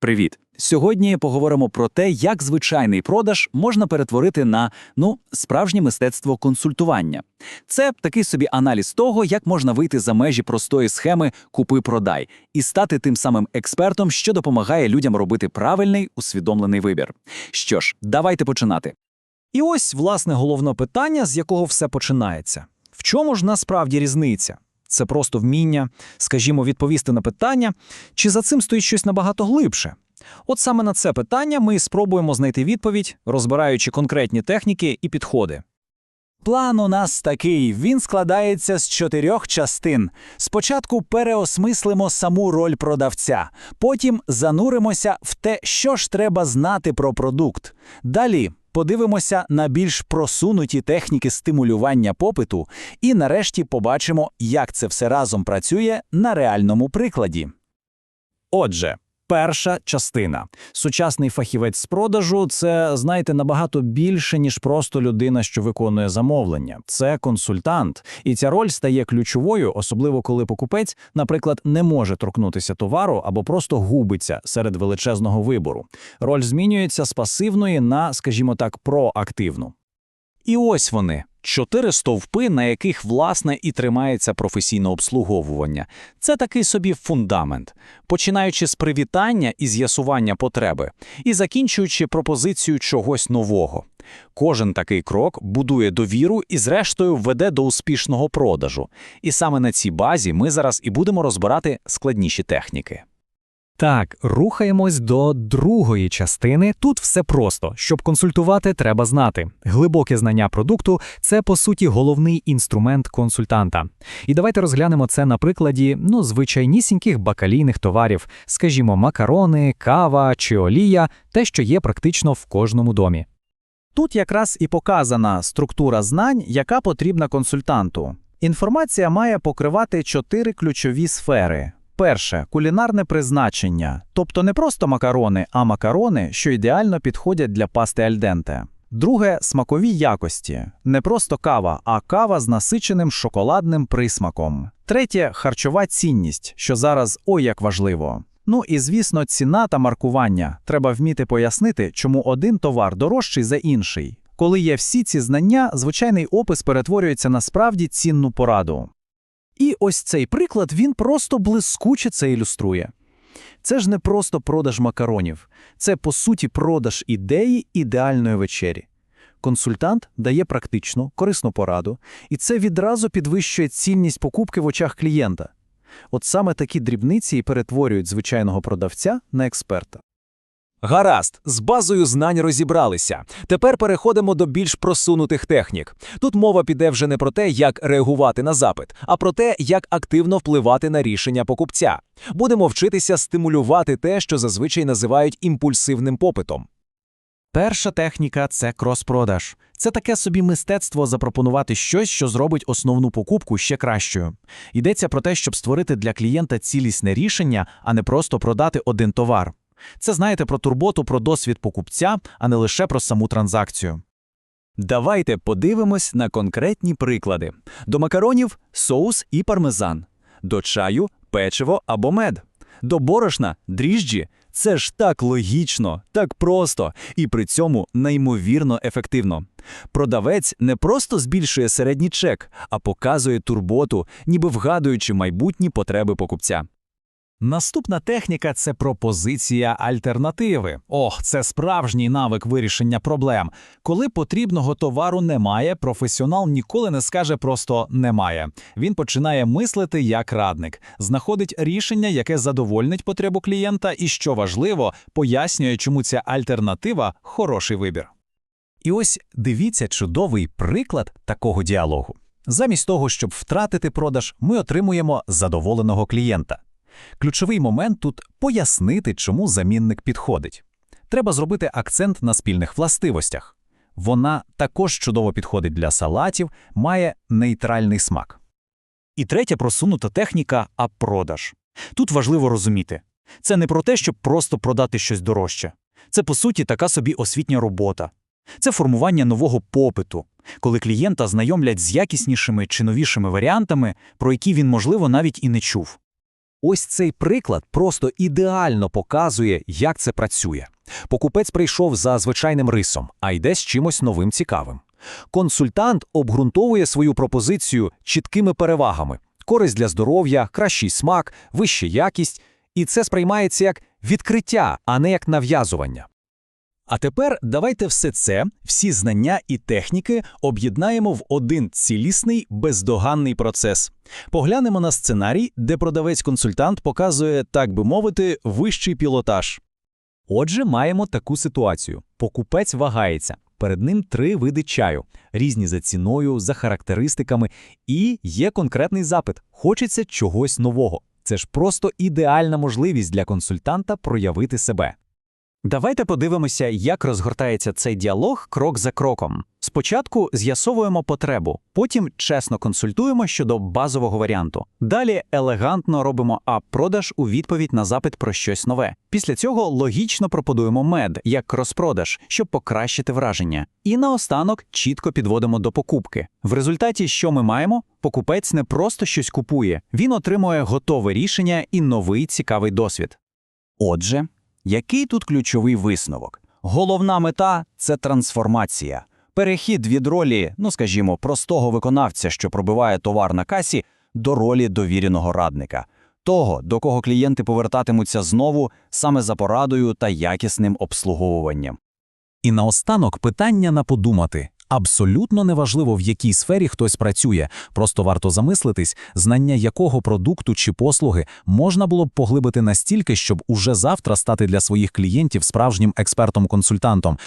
Привіт! Сьогодні поговоримо про те, як звичайний продаж можна перетворити на ну справжнє мистецтво консультування. Це такий собі аналіз того, як можна вийти за межі простої схеми купи-продай і стати тим самим експертом, що допомагає людям робити правильний усвідомлений вибір. Що ж, давайте починати. І ось, власне, головне питання, з якого все починається. В чому ж насправді різниця? Це просто вміння, скажімо, відповісти на питання, чи за цим стоїть щось набагато глибше? От саме на це питання ми спробуємо знайти відповідь, розбираючи конкретні техніки і підходи. План у нас такий: він складається з чотирьох частин. Спочатку переосмислимо саму роль продавця, потім зануримося в те, що ж треба знати про продукт. Далі подивимося на більш просунуті техніки стимулювання попиту, і нарешті побачимо, як це все разом працює на реальному прикладі. Отже, перша частина. Сучасний фахівець з продажу це, знаєте, набагато більше, ніж просто людина, що виконує замовлення. Це консультант. І ця роль стає ключовою, особливо коли покупець, наприклад, не може торкнутися товару або просто губиться серед величезного вибору. Роль змінюється з пасивної на, скажімо так, проактивну. І ось вони. Чотири стовпи, на яких власне і тримається професійне обслуговування. Це такий собі фундамент, починаючи з привітання і з'ясування потреби, і закінчуючи пропозицію чогось нового. Кожен такий крок будує довіру і, зрештою, веде до успішного продажу. І саме на цій базі ми зараз і будемо розбирати складніші техніки. Так, рухаємось до другої частини. Тут все просто. Щоб консультувати, треба знати. Глибоке знання продукту це по суті головний інструмент консультанта. І давайте розглянемо це на прикладі ну, звичайнісіньких бакалійних товарів, скажімо, макарони, кава чи олія, те, що є практично в кожному домі. Тут якраз і показана структура знань, яка потрібна консультанту. Інформація має покривати чотири ключові сфери. Перше кулінарне призначення, тобто не просто макарони, а макарони, що ідеально підходять для пасти альденте. Друге смакові якості, не просто кава, а кава з насиченим шоколадним присмаком. Третє харчова цінність, що зараз ой як важливо. Ну і звісно, ціна та маркування. Треба вміти пояснити, чому один товар дорожчий за інший. Коли є всі ці знання, звичайний опис перетворюється на справді цінну пораду. І ось цей приклад він просто блискуче це ілюструє. Це ж не просто продаж макаронів, це по суті продаж ідеї ідеальної вечері. Консультант дає практичну, корисну пораду, і це відразу підвищує цінність покупки в очах клієнта. От саме такі дрібниці і перетворюють звичайного продавця на експерта. Гаразд, з базою знань розібралися. Тепер переходимо до більш просунутих технік. Тут мова піде вже не про те, як реагувати на запит, а про те, як активно впливати на рішення покупця. Будемо вчитися стимулювати те, що зазвичай називають імпульсивним попитом. Перша техніка це крос-продаж. Це таке собі мистецтво запропонувати щось, що зробить основну покупку ще кращою. Йдеться про те, щоб створити для клієнта цілісне рішення, а не просто продати один товар. Це знаєте про турботу, про досвід покупця, а не лише про саму транзакцію. Давайте подивимось на конкретні приклади: до макаронів соус і пармезан, до чаю печиво або мед, до борошна дріжджі. Це ж так логічно, так просто і при цьому неймовірно ефективно. Продавець не просто збільшує середній чек, а показує турботу, ніби вгадуючи майбутні потреби покупця. Наступна техніка це пропозиція альтернативи. Ох, це справжній навик вирішення проблем. Коли потрібного товару немає, професіонал ніколи не скаже просто немає. Він починає мислити як радник, знаходить рішення, яке задовольнить потребу клієнта, і що важливо, пояснює, чому ця альтернатива хороший вибір. І ось дивіться чудовий приклад такого діалогу. Замість того, щоб втратити продаж, ми отримуємо задоволеного клієнта. Ключовий момент тут пояснити, чому замінник підходить. Треба зробити акцент на спільних властивостях. Вона також чудово підходить для салатів, має нейтральний смак. І третя просунута техніка а-продаж. Тут важливо розуміти. Це не про те, щоб просто продати щось дорожче. Це, по суті, така собі освітня робота. Це формування нового попиту, коли клієнта знайомлять з якіснішими чи новішими варіантами, про які він, можливо, навіть і не чув. Ось цей приклад просто ідеально показує, як це працює. Покупець прийшов за звичайним рисом, а йде з чимось новим цікавим. Консультант обґрунтовує свою пропозицію чіткими перевагами: користь для здоров'я, кращий смак, вища якість, і це сприймається як відкриття, а не як нав'язування. А тепер давайте все це, всі знання і техніки об'єднаємо в один цілісний, бездоганний процес. Поглянемо на сценарій, де продавець-консультант показує, так би мовити, вищий пілотаж. Отже, маємо таку ситуацію. Покупець вагається. Перед ним три види чаю, різні за ціною, за характеристиками, і є конкретний запит. Хочеться чогось нового. Це ж просто ідеальна можливість для консультанта проявити себе. Давайте подивимося, як розгортається цей діалог крок за кроком. Спочатку з'ясовуємо потребу, потім чесно консультуємо щодо базового варіанту. Далі елегантно робимо ап-продаж у відповідь на запит про щось нове. Після цього логічно пропонуємо мед як розпродаж, щоб покращити враження. І наостанок чітко підводимо до покупки. В результаті, що ми маємо? Покупець не просто щось купує, він отримує готове рішення і новий цікавий досвід. Отже, який тут ключовий висновок? Головна мета це трансформація. Перехід від ролі, ну скажімо, простого виконавця, що пробиває товар на касі, до ролі довіреного радника, того, до кого клієнти повертатимуться знову саме за порадою та якісним обслуговуванням. І наостанок питання на подумати. Абсолютно неважливо, в якій сфері хтось працює, просто варто замислитись, знання якого продукту чи послуги можна було б поглибити настільки, щоб уже завтра стати для своїх клієнтів справжнім експертом-консультантом,